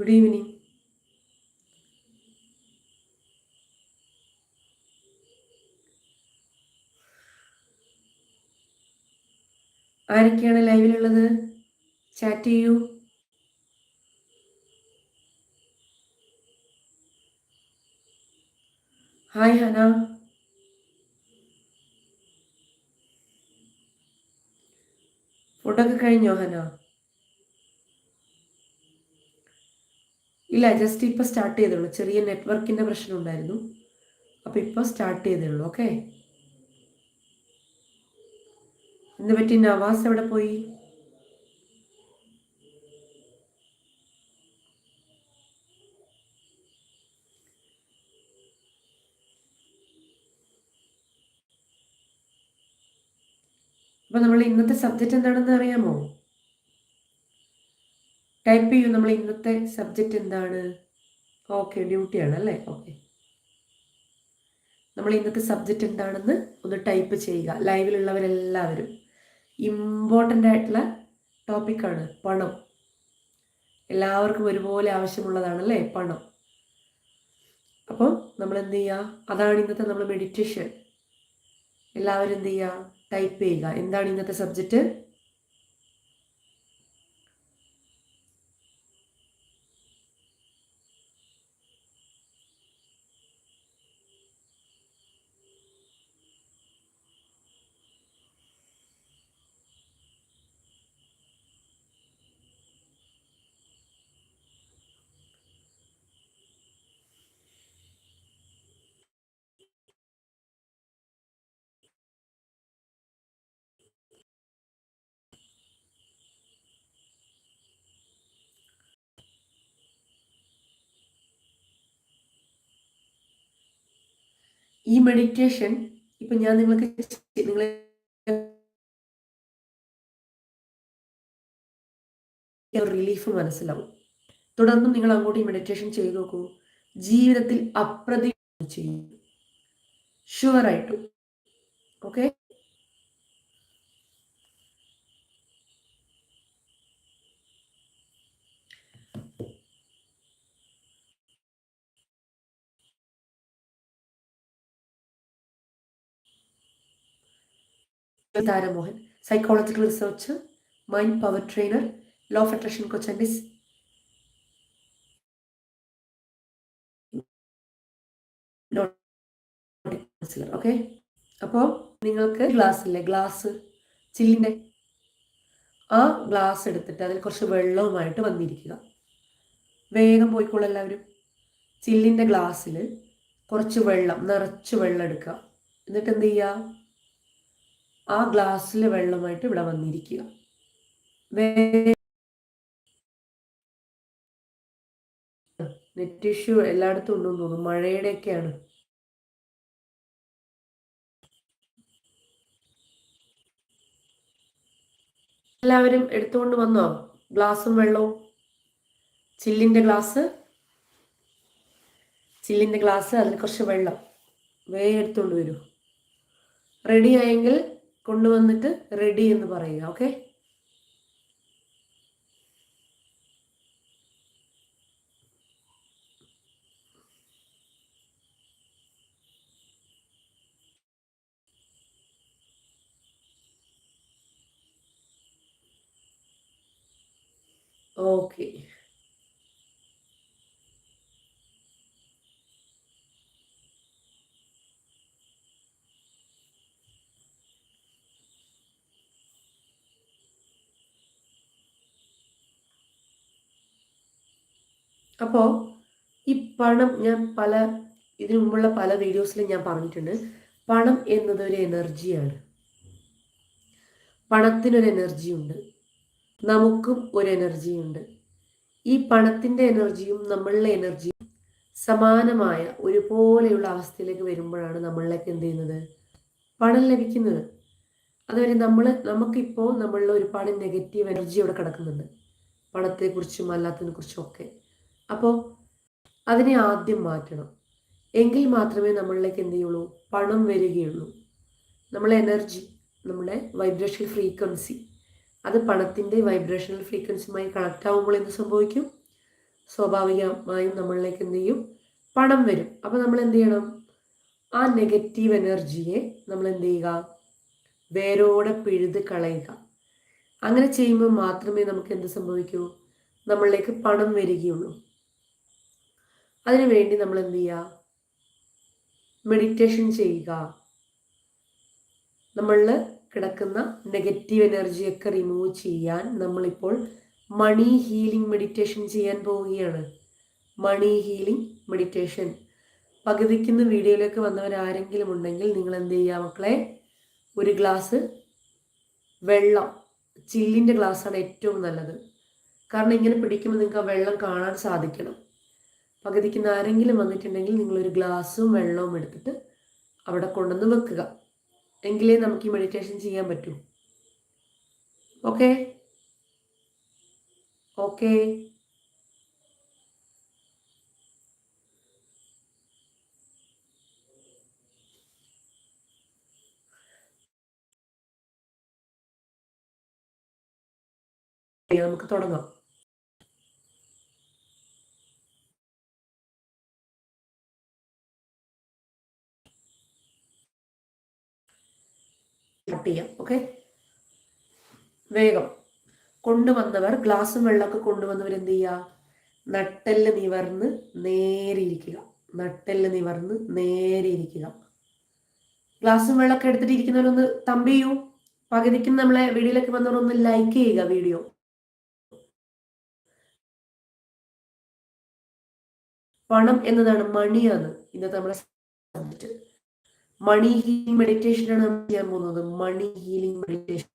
Good evening ആരൊക്കെയാണ് ലൈവിലുള്ളത്? Chat ചെയ്യൂ. ഹായ് ഹന ഫുഡൊക്കെ കഴിഞ്ഞോ ഹന ഇല്ല ജസ്റ്റ് ഇപ്പോൾ സ്റ്റാർട്ട് ചെയ്തുള്ളൂ ചെറിയ നെറ്റ്വർക്കിന്റെ പ്രശ്നം ഉണ്ടായിരുന്നു. അപ്പോൾ ഇപ്പോൾ സ്റ്റാർട്ട് ചെയ്തേ ഓക്കെ ഇന്ന് പറ്റി? നവാസ് എവിടെ പോയി? അപ്പൊ നമ്മൾ ഇന്നത്തെ സബ്ജക്റ്റ് എന്താണെന്ന് അറിയാമോ? ടൈപ്പ് ചെയ്യൂ. നമ്മൾ ഇന്നത്തെ സബ്ജക്റ്റ് എന്താണ്? ഓക്കെ ഡ്യൂട്ടിയാണ് അല്ലേ? ഓക്കെ നമ്മൾ ഇന്നത്തെ സബ്ജക്റ്റ് എന്താണെന്ന് ഒന്ന് ടൈപ്പ് ചെയ്യുക. ലൈവിലുള്ളവരെല്ലാവരും ഇമ്പോർട്ടന്റ് ആയിട്ടുള്ള ടോപ്പിക്കാണ് പണം. എല്ലാവർക്കും ഒരുപോലെ ആവശ്യമുള്ളതാണ് അല്ലേ പണം. അപ്പോൾ നമ്മൾ എന്ത് ചെയ്യുക? അതാണ് ഇന്നത്തെ നമ്മൾ മെഡിറ്റേഷൻ എല്ലാവരും എന്ത് ചെയ്യുക? ടൈപ്പ് ചെയ്യുക. എന്താണ് ഇന്നത്തെ സബ്ജക്റ്റ് ഈ മെഡിറ്റേഷൻ ഇപ്പൊ ഞാൻ നിങ്ങൾക്ക് നിങ്ങളെ റിലീഫ് മനസ്സിലാവും. തുടർന്നും നിങ്ങൾ അങ്ങോട്ട് ഈ മെഡിറ്റേഷൻ ചെയ്തു നോക്കൂ. ജീവിതത്തിൽ അപ്രതി ചെയ്യും. ഷുവറായിട്ടും okay Taramohan psychological research mind power trainer law of attraction coach and is okay അപ്പോൾ നിങ്ങൾക്ക് ഗ്ലാസ് ഇല്ലേ? ഗ്ലാസ് ചില്ലിന്റെ ആ ഗ്ലാസ് എടുത്തിട്ട് അതിൽ കുറച്ച് വെള്ളവുമായിട്ട് വന്നിരിക്കുക. വേഗം പോയിക്കോളൂ എല്ലാവരും. ചില്ലിന്റെ ഗ്ലാസ്സിൽ കുറച്ച് വെള്ളം നിറച്ച് വെള്ളം എടുക്കുക. എന്നിട്ട് എന്ത് ചെയ്യുക? ആ ഗ്ലാസ്സിലെ വെള്ളമായിട്ട് ഇവിടെ വന്നിരിക്കുക. നെറ്റ് ഇഷ്യൂ എല്ലായിടത്തും ഉണ്ടെന്ന് തോന്നുന്നു മഴയുടെയൊക്കെയാണ്. എല്ലാവരും എടുത്തുകൊണ്ട് വന്നോ? ഗ്ലാസും വെള്ളവും? ചില്ലിന്റെ ഗ്ലാസ്? ചില്ലിന്റെ ഗ്ലാസ് അതിൽ കുറച്ച് വെള്ളം. വേഗം എടുത്തുകൊണ്ട് വരൂ. റെഡി ആയെങ്കിൽ കൊണ്ടുവന്നിട്ട് റെഡി എന്ന് പറയുക ഓക്കെ ഓക്കെ അപ്പോൾ ഈ പണം ഞാൻ പല ഇതിനു മുമ്പുള്ള പല വീഡിയോസിലും ഞാൻ പറഞ്ഞിട്ടുണ്ട്. പണം എന്നത് ഒരു എനർജിയാണ്. പണത്തിനൊരു എനർജിയുണ്ട്. നമുക്കും ഒരു എനർജിയുണ്ട്. ഈ പണത്തിന്റെ എനർജിയും നമ്മളുടെ എനർജിയും സമാനമായ ഒരുപോലെയുള്ള അവസ്ഥയിലേക്ക് വരുമ്പോഴാണ് നമ്മളിലേക്ക് എന്ത് ചെയ്യുന്നത്? പണം ലഭിക്കുന്നത്. അതുവരെ നമ്മൾ നമുക്കിപ്പോൾ നമ്മളിൽ ഒരുപാട് നെഗറ്റീവ് എനർജി അവിടെ കിടക്കുന്നുണ്ട്. പണത്തെക്കുറിച്ചും അല്ലാത്തതിനെ കുറിച്ചും ഒക്കെ. അപ്പോൾ അതിനെ ആദ്യം മാറ്റണം. എങ്കിൽ മാത്രമേ നമ്മളിലേക്ക് എന്ത് ചെയ്യുള്ളൂ? പണം വരികയുള്ളൂ. നമ്മളെ എനർജി നമ്മുടെ വൈബ്രേഷൻ ഫ്രീക്വൻസി അത് പണത്തിന്റെ വൈബ്രേഷണൽ ഫ്രീക്വൻസിയുമായി കണക്ട് ആകുമ്പോൾ എന്ത് സംഭവിക്കും? സ്വാഭാവികമായും നമ്മളിലേക്ക് എന്ത് ചെയ്യും? പണം വരും. അപ്പോൾ നമ്മൾ എന്ത് ചെയ്യണം? ആ നെഗറ്റീവ് എനർജിയെ നമ്മൾ എന്ത് ചെയ്യുക? വേരോടെ പിഴുത് കളയുക. അങ്ങനെ ചെയ്യുമ്പോൾ മാത്രമേ നമുക്ക് എന്ത് സംഭവിക്കൂ? നമ്മളിലേക്ക് പണം വരികയുള്ളൂ. അതിനുവേണ്ടി നമ്മൾ എന്ത് ചെയ്യുക? മെഡിറ്റേഷൻ ചെയ്യുക. നമ്മളിൽ കിടക്കുന്ന നെഗറ്റീവ് എനർജിയൊക്കെ റിമൂവ് ചെയ്യാൻ നമ്മളിപ്പോൾ മണി ഹീലിംഗ് മെഡിറ്റേഷൻ ചെയ്യാൻ പോവുകയാണ്. മണി ഹീലിംഗ് മെഡിറ്റേഷൻ പകുതിക്കുന്ന വീഡിയോയിലേക്ക് വന്നവരാരെങ്കിലും ഉണ്ടെങ്കിൽ നിങ്ങൾ എന്ത് ചെയ്യുക മക്കളെ? ഒരു ഗ്ലാസ് വെള്ളം. ചില്ലിന്റെ ഗ്ലാസ്സാണ് ഏറ്റവും നല്ലത്. കാരണം ഇങ്ങനെ പിടിക്കുമ്പോൾ നിങ്ങൾക്ക് ആ വെള്ളം കാണാൻ സാധിക്കണം. പകുതിക്കുന്ന ആരെങ്കിലും വന്നിട്ടുണ്ടെങ്കിൽ നിങ്ങളൊരു ഗ്ലാസ്സും വെള്ളവും എടുത്തിട്ട് അവിടെ കൊണ്ടുവന്ന് വെക്കുക. എങ്കിലേ നമുക്ക് ഈ മെഡിറ്റേഷൻ ചെയ്യാൻ പറ്റൂ. ഓക്കെ ഓക്കെ നമുക്ക് തുടങ്ങാം. സ്റ്റാർട്ട് ചെയ്യാം ഓക്കെ വേഗം. കൊണ്ടുവന്നവർ ഗ്ലാസ്സും വെള്ളമൊക്കെ കൊണ്ടുവന്നവർ എന്ത് ചെയ്യുക? നട്ടെല്ല് നിവർന്ന് നേരെ ഇരിക്കുക. നട്ടെല്ല് നിവർന്ന് നേരെ ഇരിക്കുക. ഗ്ലാസ്സും വെള്ളമൊക്കെ എടുത്തിട്ട് ഇരിക്കുന്നവരൊന്ന് തമ്പ് ചെയ്യൂ. പകുതിക്കും നമ്മളെ വീഡിയോയിലൊക്കെ വന്നവരൊന്ന് ലൈക്ക് ചെയ്യുക വീഡിയോ പണം എന്നതാണ് മണിയാണ് ഇന്നത്തെ നമ്മളെ സബ്ജക്റ്റ് മണി ഹീലിംഗ് മെഡിറ്റേഷൻ ആണ് നമ്മൾ ചെയ്യാൻ പോകുന്നത്. Money healing meditation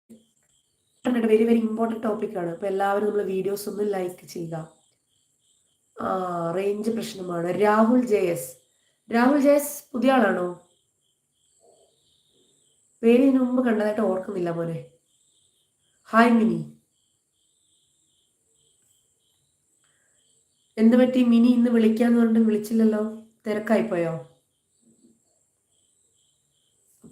very very important ടോപ്പിക്കാണ് അപ്പൊ എല്ലാവരും നമ്മൾ വീഡിയോസ് ഒന്ന് ലൈക്ക് ചെയ്യുക. റേഞ്ച് പ്രശ്നമാണ്. രാഹുൽ ജയസ്. രാഹുൽ ജയസ് പുതിയ ആളാണോ? പേര് ഇതിനു മുമ്പ് കണ്ടതായിട്ട് ഓർക്കുന്നില്ല മോനെ. ഹായ് മിനി. എന്ത് പറ്റി? മിനി ഇന്ന് വിളിക്കാന്ന് പറഞ്ഞിട്ട് വിളിച്ചില്ലല്ലോ. തിരക്കായിപ്പോയോ?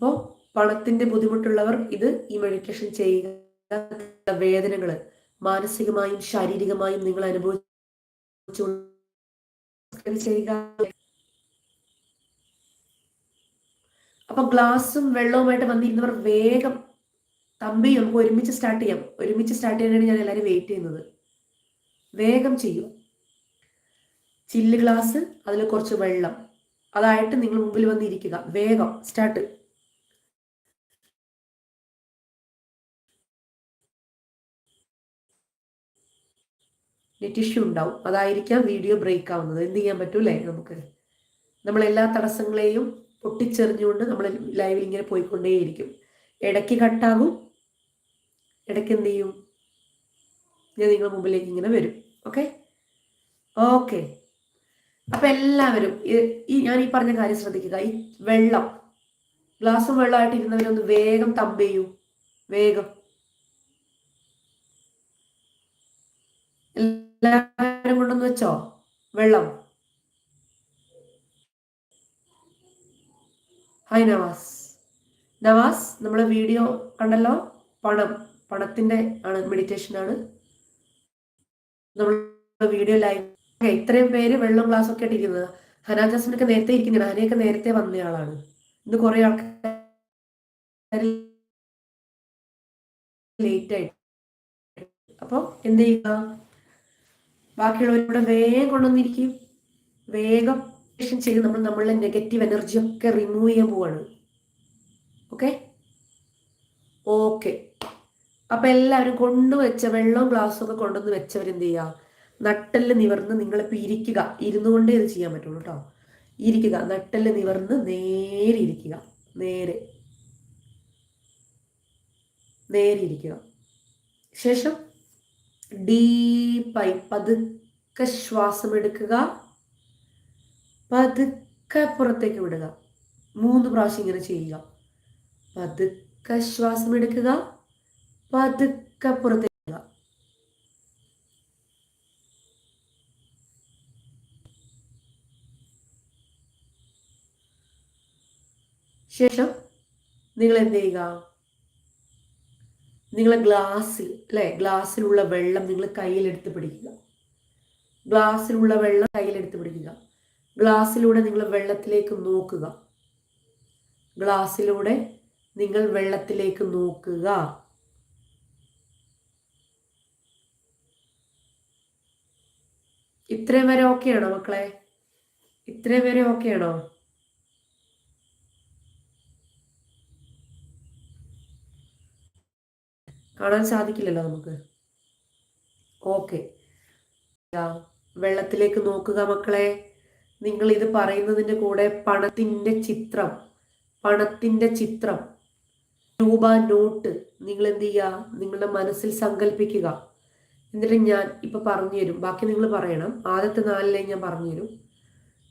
അപ്പോൾ പണത്തിന്റെ ബുദ്ധിമുട്ടുള്ളവർ ഇത് ഈ മെഡിറ്റേഷൻ ചെയ്യുക. വേദനകൾ മാനസികമായും ശാരീരികമായും നിങ്ങൾ അനുഭവിച്ചു. ചെയ്യുക. അപ്പൊ ഗ്ലാസും വെള്ളവുമായിട്ട് വന്നിരുന്നവർ വേഗം തമ്പി നമുക്ക് ഒരുമിച്ച് സ്റ്റാർട്ട് ചെയ്യാം. ഒരുമിച്ച് സ്റ്റാർട്ട് ചെയ്യാനാണ് ഞാൻ എല്ലാവരും വെയിറ്റ് ചെയ്യുന്നത്. വേഗം ചെയ്യൂ ചില്ല് ഗ്ലാസ് അതിൽ കുറച്ച് വെള്ളം. അതായിട്ട് നിങ്ങൾ മുമ്പിൽ വന്നിരിക്കുക. വേഗം സ്റ്റാർട്ട് ഇഷ്യൂ ഉണ്ടാവും. അതായിരിക്കാം വീഡിയോ ബ്രേക്ക് ആവുന്നത്. എന്ത് ചെയ്യാൻ പറ്റൂലേ നമുക്ക്? നമ്മൾ എല്ലാ തടസ്സങ്ങളെയും പൊട്ടിച്ചെറിഞ്ഞുകൊണ്ട് നമ്മൾ ലൈവിൽ ഇങ്ങനെ പോയിക്കൊണ്ടേയിരിക്കും. ഇടയ്ക്ക് കട്ടാകും ഇടയ്ക്ക് എന്ത് ചെയ്യും? ഞാൻ നിങ്ങളുടെ മുമ്പിലേക്ക് ഇങ്ങനെ വരും. ഓക്കെ ഓക്കെ അപ്പൊ എല്ലാവരും ഈ ഞാൻ ഈ പറഞ്ഞ കാര്യം ശ്രദ്ധിക്കുക. ഈ വെള്ളം ഗ്ലാസും വെള്ളമായിട്ട് ഇരുന്നവരൊന്ന് വേഗം തമ്പ് ചെയ്യൂ. വേഗം. എല്ലാവരും കൊണ്ടൊന്ന് വെച്ചോ. വെള്ളം. ഹായ് നവാസ്. നവാസ് നമ്മൾ വീഡിയോ കണ്ടല്ലോ? പണം. പണത്തിന്റെ ആണ് മെഡിറ്റേഷൻ ആണ്. നമ്മൾ വീഡിയോ ലൈവ് ഇത്രയും പേര് വെള്ളം ഗ്ലാസ് ഒക്കെ ഇട്ടിരിക്കുന്നത്. ഹനാ ജാസ്മിനൊക്കെ നേരത്തെ ഇരിക്കുന്നില്ല. ഹനയൊക്കെ നേരത്തെ വന്നയാളാണ് ഇന്ന് കുറെ ആൾക്കാർ ലേറ്റ് ആയിട്ട്. അപ്പോൾ എന്ത് ചെയ്യുക? ബാക്കിയുള്ളവരുടെ വേഗം കൊണ്ടുവന്നിരിക്കും. വേഗം ചെയ്ത് നമ്മൾ നമ്മളുടെ നെഗറ്റീവ് എനർജി ഒക്കെ റിമൂവ് ചെയ്യാൻ പോവാണ്. ഓക്കെ ഓക്കെ അപ്പൊ എല്ലാവരും കൊണ്ടുവച്ച വെള്ളവും ഗ്ലാസ്സും ഒക്കെ കൊണ്ടുവന്ന് വെച്ചവരെന്ത് ചെയ്യുക നട്ടൽ നിവർന്ന് നിങ്ങളെ പിരിക്കുക ഇരുന്നു കൊണ്ടേ ഇത് ചെയ്യാൻ പറ്റുള്ളൂ കേട്ടോ ഇരിക്കുക. നട്ടൽ നിവർന്ന് നേരെ ഇരിക്കുക. നേരെ. നേരെ ഇരിക്കുക. ശേഷം ഡീപ്പായി പതുക്കെ ശ്വാസം എടുക്കുക. പതുക്കെ പുറത്തേക്ക് വിടുക. മൂന്ന് പ്രാവശ്യം ഇങ്ങനെ ചെയ്യുക. പതുക്കെ ശ്വാസം എടുക്കുക. പതുക്കെ പുറത്തേക്ക് ശേഷം നിങ്ങൾ എന്ത് ചെയ്യുക? നിങ്ങൾ ഗ്ലാസ്സിൽ അല്ലെ? ഗ്ലാസ്സിലുള്ള വെള്ളം നിങ്ങൾ കയ്യിലെടുത്ത് പിടിക്കുക. ഗ്ലാസ്സിലുള്ള വെള്ളം കയ്യിലെടുത്ത് പിടിക്കുക. ഗ്ലാസ്സിലൂടെ നിങ്ങൾ വെള്ളത്തിലേക്ക് നോക്കുക. ഗ്ലാസ്സിലൂടെ നിങ്ങൾ വെള്ളത്തിലേക്ക് നോക്കുക. ഇത്രയും വരെ ഓക്കെയാണോ മക്കളെ? ഇത്രയും വരെ ഓക്കെയാണോ കാണാൻ സാധിക്കില്ലല്ലോ നമുക്ക്. ഓക്കെ വെള്ളത്തിലേക്ക് നോക്കുക മക്കളെ. നിങ്ങൾ ഇത് പറയുന്നതിന്റെ കൂടെ പണത്തിന്റെ ചിത്രം പണത്തിന്റെ ചിത്രം രൂപ നോട്ട് നിങ്ങൾ എന്ത് ചെയ്യുക? നിങ്ങളുടെ മനസ്സിൽ സങ്കല്പിക്കുക എന്നിട്ട് ഞാൻ ഇപ്പം പറഞ്ഞു തരും. ബാക്കി നിങ്ങൾ പറയണം. ആദ്യത്തെ നാലിലെ ഞാൻ പറഞ്ഞു തരും.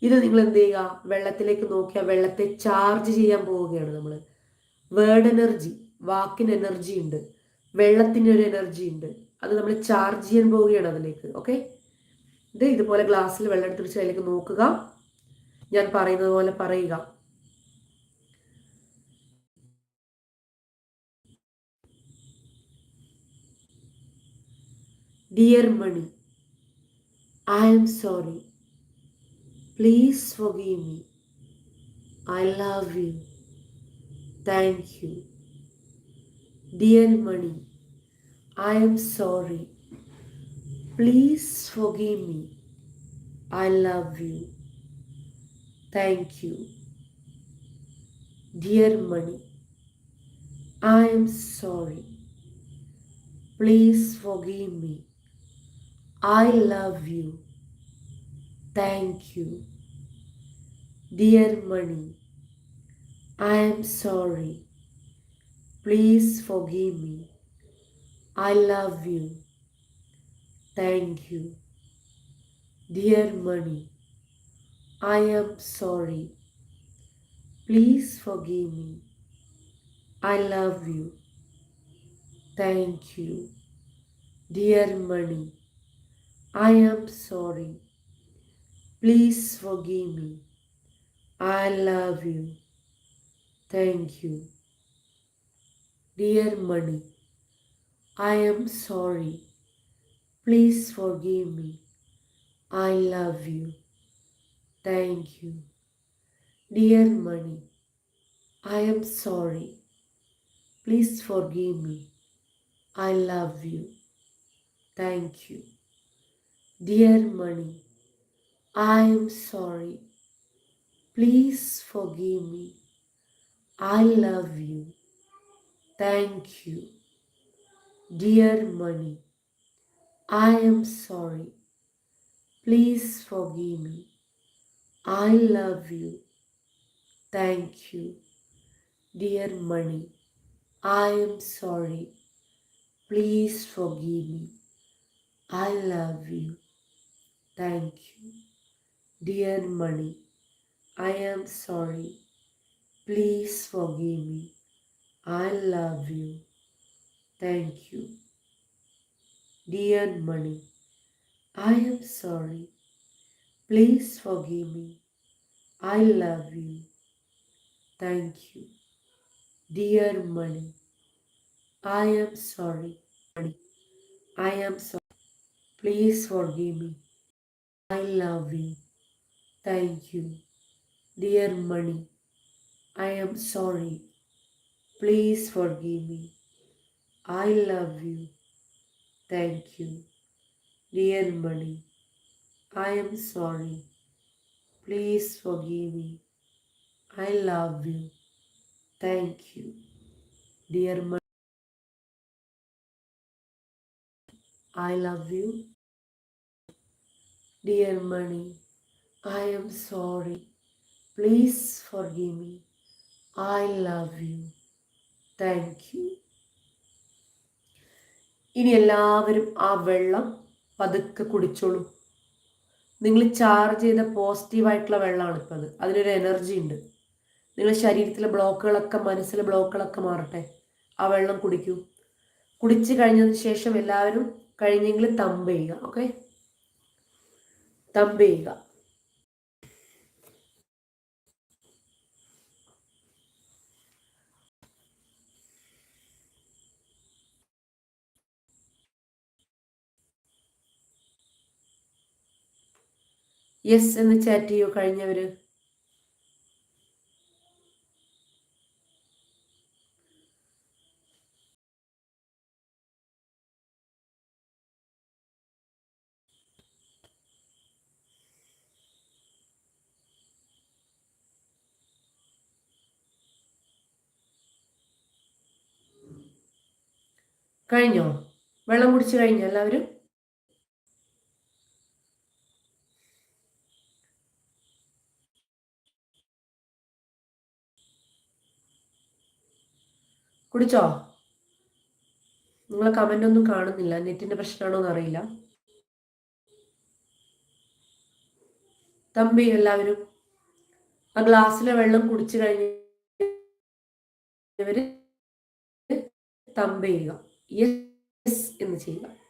ഇത് നിങ്ങൾ എന്ത് ചെയ്യുക? വെള്ളത്തിലേക്ക് നോക്കിയാൽ വെള്ളത്തെ ചാർജ് ചെയ്യാൻ പോവുകയാണ് നമ്മൾ വേർഡ് എനർജി വാക്കിന് എനർജി ഉണ്ട്. വെള്ളത്തിന് ഒരു എനർജി ഉണ്ട്. അത് നമ്മൾ ചാർജ് ചെയ്യാൻ പോവുകയാണ് അതിലേക്ക് ഓക്കെ ഇത് ഇതുപോലെ ഗ്ലാസ്സിൽ വെള്ളം എടുത്ത് വെച്ച് അതിലേക്ക് നോക്കുക. ഞാൻ പറയുന്നത് പോലെ പറയുക. Dear money I am sorry Please forgive me I love you thank you. Dear money, I am sorry. Please forgive me. I love you. Thank you. Dear money, I am sorry. Please forgive me. I love you. Thank you. Dear money, I am sorry. Please forgive me. I love you. Thank you. Dear money, I am sorry. Please forgive me. I love you. Thank you. Dear money, I am sorry. Please forgive me. I love you. Thank you. Dear money, I am sorry. Please forgive me. I love you. Thank you. Dear money, I am sorry. Please forgive me. I love you. Thank you. Dear money, I am sorry. Please forgive me. I love you. Thank you. Dear money, I am sorry. Please forgive me. I love you. Thank you. Dear money, I am sorry. Please forgive me. I love you. Thank you. Dear money, I am sorry. Please forgive me. I love you. Thank you. Dear money, I am sorry. Please forgive me. I love you. Thank you. Dear money, I am sorry. I am sorry. Please forgive me. I love you. Thank you. Dear money, I am sorry. Please forgive me. I love you. Thank you. Dear money, I am sorry. Please forgive me. I love you. Thank you. Dear money, I love you. Dear money, I am sorry. Please forgive me. I love you. Thank you ഇനി എല്ലാവരും ആ വെള്ളം പതുക്കെ കുടിച്ചോളൂ. നിങ്ങൾ charge ചെയ്ത പോസിറ്റീവായിട്ടുള്ള വെള്ളമാണ് ഇപ്പോൾ അത്. അതിനൊരു എനർജി ഉണ്ട്. നിങ്ങളുടെ ശരീരത്തിലെ ബ്ലോക്കുകളൊക്കെ മനസ്സിലെ ബ്ലോക്കുകളൊക്കെ മാറട്ടെ. ആ വെള്ളം കുടിക്കൂ. കുടിച്ച് കഴിഞ്ഞതിന് ശേഷം എല്ലാവരും കഴിഞ്ഞെങ്കിൽ തമ്പ് ചെയ്യുക ഓക്കെ തമ്പ് ചെയ്യുക. യെസ് എന്ന് ചാറ്റ് ചെയ്യോ കഴിഞ്ഞവർ കഴിഞ്ഞോ? വെള്ളം കുടിച്ചു കഴിഞ്ഞോ എല്ലാവരും? കുടിച്ചോ? നിങ്ങളെ കമന്റ് ഒന്നും കാണുന്നില്ല. നെറ്റിന്റെ പ്രശ്നമാണോ എന്നറിയില്ല. തമ്പി എല്ലാവരും. ആ ഗ്ലാസ്സിലെ വെള്ളം കുടിച്ചു കഴിഞ്ഞവര് തമ്പ് ചെയ്യുക. യെസ് എന്ന് ചെയ്യുക.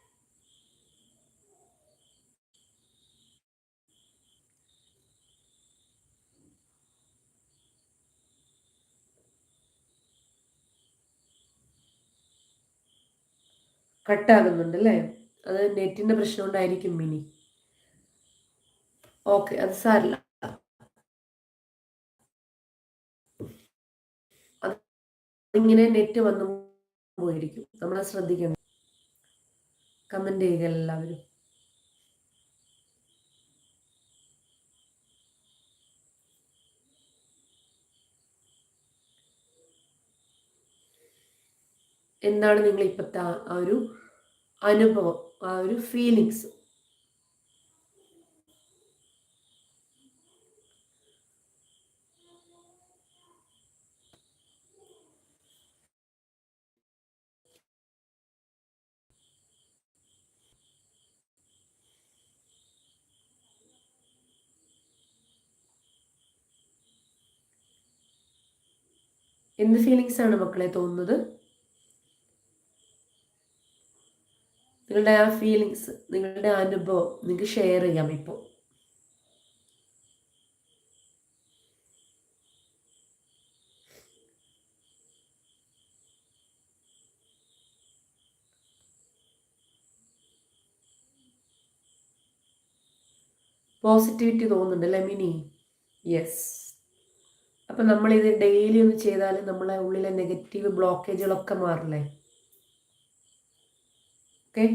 കട്ടാകുന്നുണ്ട് അല്ലേ അത് നെറ്റിന്റെ പ്രശ്നം കൊണ്ടായിരിക്കും മിനി. ഓക്കെ അത് സാരില്ല. ഇങ്ങനെ നെറ്റ് വന്നു പോയിരിക്കും. നമ്മൾ ശ്രദ്ധിക്കണം. കമന്റ് ചെയ്യുക എല്ലാവരും. എന്താണ് നിങ്ങൾ ഇപ്പോഴത്തെ ആ ഒരു അനുഭവം ആ ഒരു ഫീലിങ്സ് എന്ത് ഫീലിങ്സ് ആണ് മക്കളെ തോന്നുന്നത്? നിങ്ങളുടെ ആ ഫീലിങ്സ് നിങ്ങളുടെ അനുഭവം നിങ്ങൾക്ക് ഷെയർ ചെയ്യാം ഇപ്പോൾ പോസിറ്റിവിറ്റി തോന്നുന്നുണ്ട് അല്ലേ മിനി? യെസ് അപ്പം നമ്മളിത് ഡെയിലി ഒന്ന് ചെയ്താൽ നമ്മളെ ഉള്ളിലെ നെഗറ്റീവ് ബ്ലോക്കേജുകളൊക്കെ മാറില്ലേ? ഓക്കെ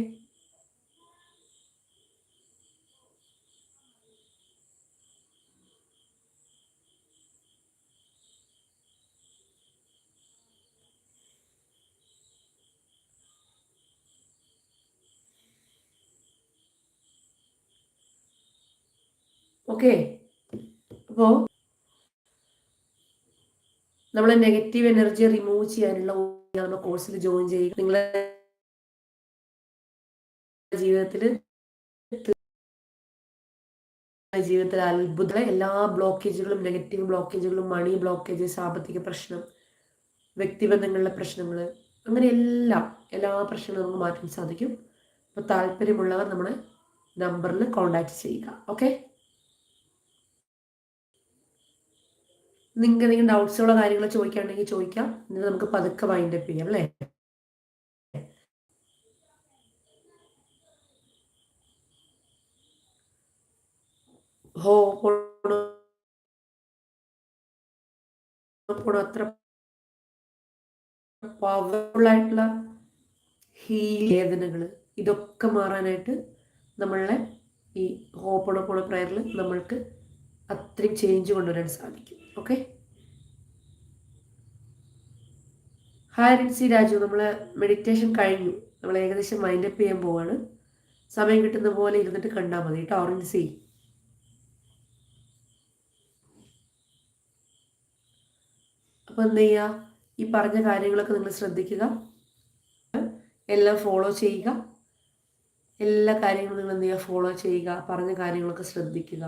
ഓക്കെ അപ്പോൾ നമ്മളെ നെഗറ്റീവ് എനർജി റിമൂവ് ചെയ്യാനുള്ള നമ്മുടെ കോഴ്സിൽ ജോയിൻ ചെയ്യുക. നിങ്ങളെ ജീവിതത്തിൽ ജീവിതത്തിൽ അത്ഭുത. എല്ലാ ബ്ലോക്കേജുകളും നെഗറ്റീവ് ബ്ലോക്കേജുകളും മണി ബ്ലോക്കേജ് സാമ്പത്തിക പ്രശ്നം വ്യക്തിബന്ധങ്ങളിലെ പ്രശ്നങ്ങൾ അങ്ങനെ എല്ലാം എല്ലാ പ്രശ്നങ്ങളും നമുക്ക് മാറ്റാൻ സാധിക്കും. അപ്പോൾ താല്പര്യമുള്ളവർ നമ്മുടെ നമ്പറിൽ കോണ്ടാക്ട് ചെയ്യുക. ഓക്കെ നിങ്ങൾക്ക് എന്തെങ്കിലും ഡൗട്ട്സുകളോ കാര്യങ്ങൾ ചോദിക്കുകയാണെങ്കിൽ ചോദിക്കാം. എന്നിട്ട് നമുക്ക് പതുക്കെ വൈൻഡപ്പ് ചെയ്യാം അല്ലേ? അത്ര പവർഫുൾ ആയിട്ടുള്ള വേദനകൾ ഇതൊക്കെ മാറാനായിട്ട് നമ്മളെ ഈ ഹോപ്പണപ്പോണ പ്രയറിൽ നമ്മൾക്ക് അത്രയും ചേഞ്ച് കൊണ്ടുവരാൻ സാധിക്കും. Okay hi Rincy Raju. നമ്മൾ മെഡിറ്റേഷൻ കഴിഞ്ഞു. നമ്മൾ ഏകദേശം മൈൻഡപ്പ് ചെയ്യാൻ പോവാണ്. സമയം കിട്ടുന്ന പോലെ ഇരുന്നിട്ട് കണ്ടാൽ മതി. കേട്ടോ റിൻസി അപ്പോൾ എന്ത് ചെയ്യുക ഈ പറഞ്ഞ കാര്യങ്ങളൊക്കെ നിങ്ങൾ ശ്രദ്ധിക്കുക. എല്ലാം ഫോളോ ചെയ്യുക. എല്ലാ കാര്യങ്ങളും നിങ്ങൾ എന്ത് ചെയ്യുക ഫോളോ ചെയ്യുക. പറഞ്ഞ കാര്യങ്ങളൊക്കെ ശ്രദ്ധിക്കുക.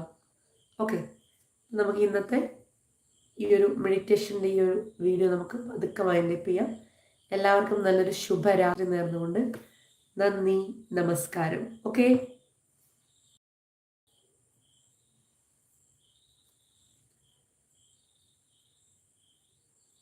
ഓക്കെ നമുക്ക് ഇന്നത്തെ ഈ ഒരു മെഡിറ്റേഷന്റെ ഈ ഒരു വീഡിയോ നമുക്ക് പതുക്കെ വൈൻഡപ്പ് ചെയ്യാം. എല്ലാവർക്കും നല്ലൊരു ശുഭരാത്രി നേർന്നുകൊണ്ട് നന്ദി നമസ്കാരം. ഓക്കെ